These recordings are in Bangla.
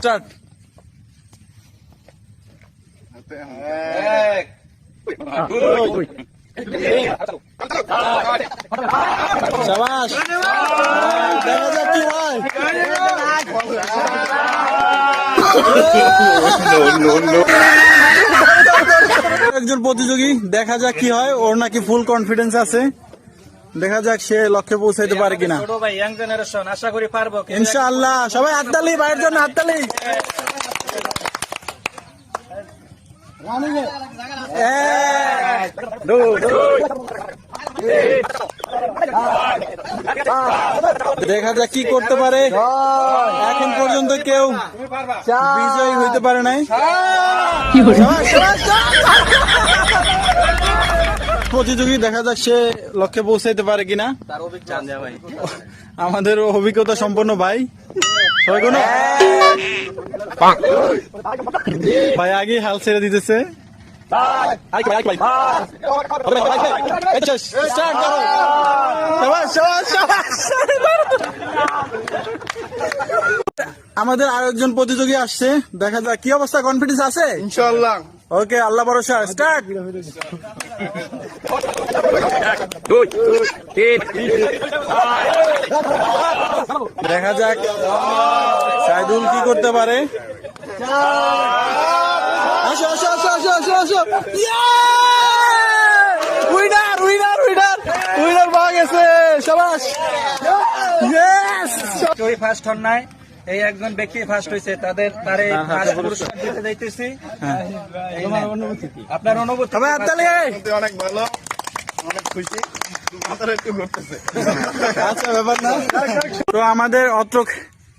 স্টার্ট এক। শাবাশ দেখা যাক কি হয় একজন প্রতিযোগী দেখা যাক কি হয়। ওর নাকি ফুল কনফিডেন্স আছে। দেখা যাক সে লক্ষ্যে পৌঁছাইতে পারে কিনা। ছোট ভাই ইয়াং জেনারেশন আশা করি পারব। ইনশাআল্লাহ সবাই হাততালি ভাইয়ের জন্য হাততালি। দেখা যাক কি করতে পারে। এখন পর্যন্ত কেউ বিজয়ী হইতে পারে নাই। প্রতিযোগী দেখা যাক সে লক্ষ্যে পৌঁছাইতে পারে কিনা। আমাদের অভিজ্ঞতা সম্পন্ন ভাই। ভাই আগে হাল ছেড়ে দিতেছে। সবাই। আমাদের আরেকজন প্রতিযোগী আসছে। দেখা যাক কি অবস্থা কনফিডেন্স আছে? ইনশাআল্লাহ। ওকে আল্লাহ ভরসা স্টার্ট দেখা যাক, সাইদুল কি করতে পারে। আসো আসো আসো আসো আসো আসো। উইনার উইনার উইনার উইনার পাওয়া গেছে, সবাস! ইয়েস ফার্স্ট হন নাই এই একজন ব্যক্তি ফার্স্ট হয়েছে তাদের তারে ফার্স্ট পুরস্কার দিতে যাইতেছি। আপনার অনুভূতি আপনার অনুভূতি অনেক ভালো অনেক খুশি। আচ্ছা ব্যাপার না। তো আমাদের অত্র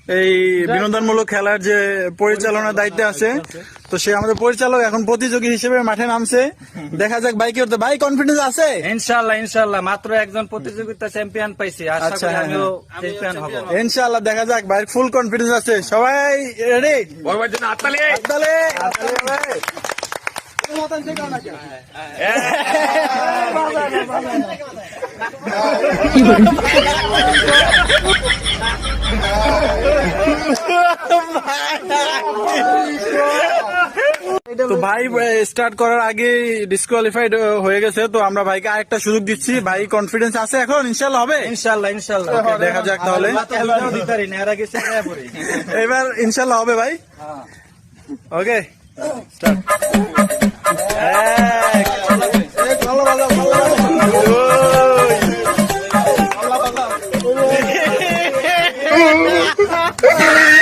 এই বিনোদনমূলক খেলার যে পরিচালনার দায়িত্বে আছে তো সে আমাদের পরিচালক এখন প্রতিযোগী হিসেবে মাঠে নামছে। দেখা যাক বাইক করতে ভাই কনফিডেন্স আছে? ইনশাল্লাহ ইনশাল্লাহ মাত্র একজন প্রতিযোগিতা চ্যাম্পিয়ন পাইছি। আশা আচ্ছা, করি হ্যাঁ, আমিও চ্যাম্পিয়ন হব। ইনশাআল্লাহ দেখা যাক ভাই ফুল কনফিডেন্স আছে। সবাই রেডি বড় জন্য হাততালি তাহলে তো ভাই স্টার্ট করার আগে ডিসকোয়ালিফাইড হয়ে গেছে তো আমরা ভাইকে আরেকটা সুযোগ দিচ্ছি। ভাই কনফিডেন্স আছে এখন? ইনশাল্লাহ হবে? ইনশাল্লাহ ইনশাল্লাহ দেখা যাক তাহলে। এবার ইনশাল্লাহ হবে ভাই। Okay start